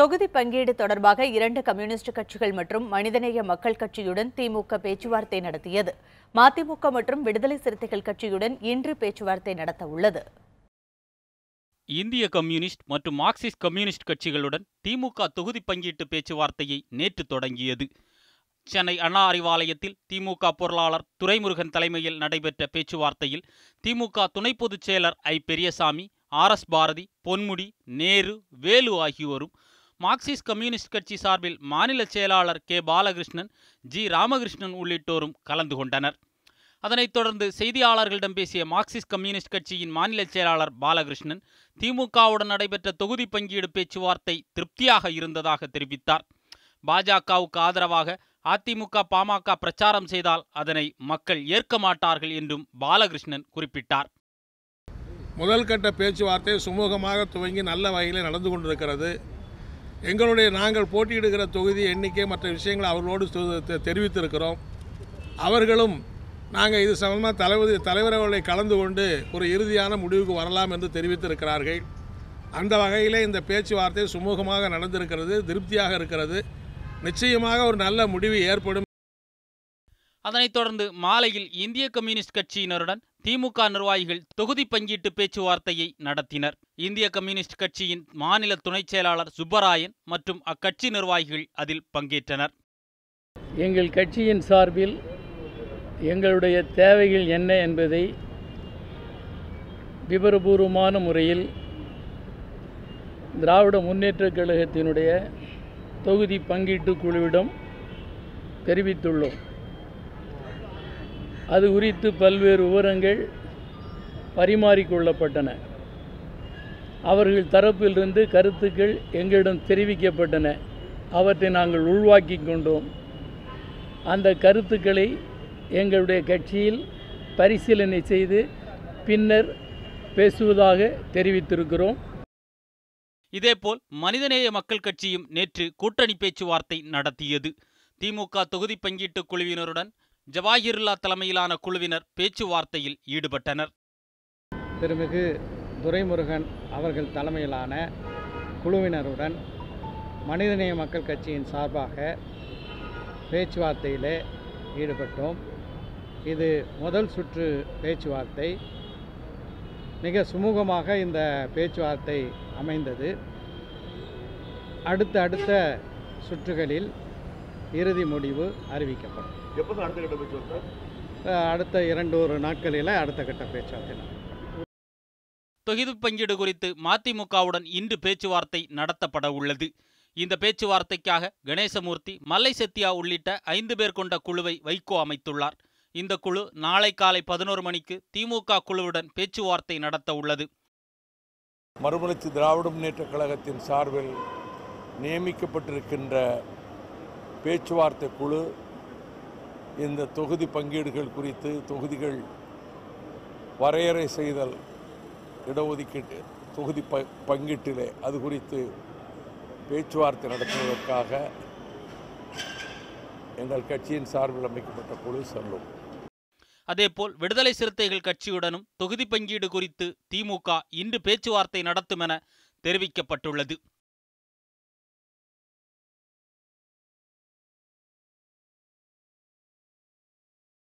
தொகுதி பங்கீடு தொடர்பாக இரண்டு கம்யூனிஸ்ட் கட்சிகள் மற்றும் மனிதநேய மக்கள் கட்சியுடன் திமுக பேச்சுவார்த்தை நடத்தியது. மதிமுக மற்றும் விடுதலை சிறுத்தைகள் கட்சியுடன் இன்று பேச்சுவார்த்தை நடத்த உள்ளது இந்திய கம்யூனிஸ்ட் மற்றும் மார்க்சிஸ்ட் கம்யூனிஸ்ட் கட்சிகளுடன் திமுக தொகுதி பங்கீட்டு பேச்சுவார்த்தையை நேற்று தொடங்கியது. சென்னை அண்ணா அறிவாலயத்தில் திமுக பொருளாளர் துரைமுருகன் தலைமையில் நடைபெற்ற பேச்சுவார்த்தையில் திமுக துணை பொதுச் செயலர் I. Periyasamy R. S. Bharathi Ponmudi Nehru Velu ஆகியோரும் மார்க்சிஸ்ட் கம்யூனிஸ்ட் கட்சி சார்பில் மாநில செயலாளர் கே. பாலகிருஷ்ணன் ஜி. ராமகிருஷ்ணன் உள்ளிட்டோரும் கலந்து கொண்டனர். அதனைத் தொடர்ந்து செய்தியாளர்களிடம் பேசிய மார்க்சிஸ்ட் கம்யூனிஸ்ட் கட்சியின் மாநில செயலாளர் பாலகிருஷ்ணன் திமுகவுடன் நடைபெற்ற தொகுதி பங்கீடு பேச்சுவார்த்தை திருப்தியாக இருந்ததாக தெரிவித்தார். பாஜகவுக்கு ஆதரவாக அதிமுக பாமக பிரச்சாரம் செய்தால் அதனை மக்கள் ஏற்க மாட்டார்கள் என்றும் பாலகிருஷ்ணன் குறிப்பிட்டார். முதல் கட்ட பேச்சுவார்த்தை சுமூகமாக துவங்கி நல்ல வகையில் நடந்து கொண்டிருக்கிறது. எங்களுடைய நாங்கள் போட்டியிடுகிற தொகுதி எண்ணிக்கை மற்ற விஷயங்களை அவர்களோடு தெரிவித்திருக்கிறோம். அவர்களும் நாங்கள் இது சம்பந்தமாக தலைவர் தலைவர் அவர்களை கலந்து கொண்டு ஒரு இறுதியான முடிவுக்கு வரலாம் என்று தெரிவித்திருக்கிறார்கள். அந்த வகையில் இந்த பேச்சுவார்த்தை சுமூகமாக நடந்திருக்கிறது திருப்தியாக இருக்கிறது. நிச்சயமாக ஒரு நல்ல முடிவு ஏற்படும் அதனைத் தொடர்ந்து மாலையில் இந்திய கம்யூனிஸ்ட் கட்சியினருடன் திமுக நிர்வாகிகள் தொகுதி பங்கீட்டு பேச்சுவார்த்தையை நடத்தினர். இந்திய கம்யூனிஸ்ட் கட்சியின் மாநில துணைச் செயலாளர் சுப்பராயன் மற்றும் அக்கட்சி நிர்வாகிகள் அதில் பங்கேற்றனர். எங்கள் கட்சியின் சார்பில் எங்களுடைய தேவைகள் என்ன என்பதை விவரபூர்வமான முறையில் திராவிட முன்னேற்றக் கழகத்தினுடைய தொகுதி பங்கீட்டு குழுவிடம் தெரிவித்துள்ளோம். அது குறித்து பல்வேறு விவரங்கள் பரிமாறிக்கொள்ளப்பட்டன. அவர்கள் தரப்பிலிருந்து கருத்துக்கள் எங்களிடம் தெரிவிக்கப்பட்டன. அவற்றை நாங்கள் உள்வாக்கி கொண்டோம். அந்த கருத்துக்களை எங்களுடைய கட்சியில் பரிசீலனை செய்து பின்னர் பேசுவதாக தெரிவித்திருக்கிறோம். இதேபோல் மனிதநேய மக்கள் கட்சியும் நேற்று கூட்டணி பேச்சுவார்த்தை நடத்தியது. திமுக தொகுதி பங்கீட்டு குழுவினருடன் ஜவாஹிர்லா தலைமையிலான குழுவினர் பேச்சுவார்த்தையில் ஈடுபட்டனர். திருமிகு துரைமுருகன் அவர்கள் தலைமையிலான குழுவினருடன் மனிதநேய மக்கள் கட்சியின் சார்பாக பேச்சுவார்த்தையிலே ஈடுபட்டோம். இது முதல் சுற்று பேச்சுவார்த்தை. மிக சுமூகமாக இந்த பேச்சுவார்த்தை அமைந்தது. அடுத்த அடுத்த சுற்றுகளில் இறுதி முடிவு அறிவிக்கப்படும். அஹ் அடுத்த இரண்டு ஒரு நாட்களில் அடுத்த கட்ட பேச்சுவார்த்தை. தொகுதி பங்கீடு குறித்து மதிமுகவுடன் இன்று பேச்சுவார்த்தை நடத்தப்பட உள்ளது. இந்த பேச்சுவார்த்தைக்காக கணேசமூர்த்தி மல்லை செத்தியா உள்ளிட்ட ஐந்து பேர் கொண்ட குழுவை வைகோ அமைத்துள்ளார். இந்த குழு நாளை காலை பதினோரு மணிக்கு திமுக குழுவுடன் பேச்சுவார்த்தை நடத்த உள்ளது. மறுமலர்ச்சி திராவிட முன்னேற்றக் கழகத்தின் சார்பில் நியமிக்கப்பட்டிருக்கின்ற பேச்சுவார்த்தை குழு இந்த தொகுதி பங்கீடுகள் குறித்து தொகுதிகள் வரையறை செய்தல் இடஒதுக்கீட்டு தொகுதி ப பங்கீட்டிலே அது குறித்து பேச்சுவார்த்தை நடத்துவதற்காக எங்கள் கட்சியின் சார்பில் அமைக்கப்பட்ட குழு செல்லும். அதேபோல் விடுதலை சிறுத்தைகள் கட்சியுடனும் தொகுதி பங்கீடு குறித்து திமுக இன்று பேச்சுவார்த்தை நடத்தும் என தெரிவிக்கப்பட்டுள்ளது.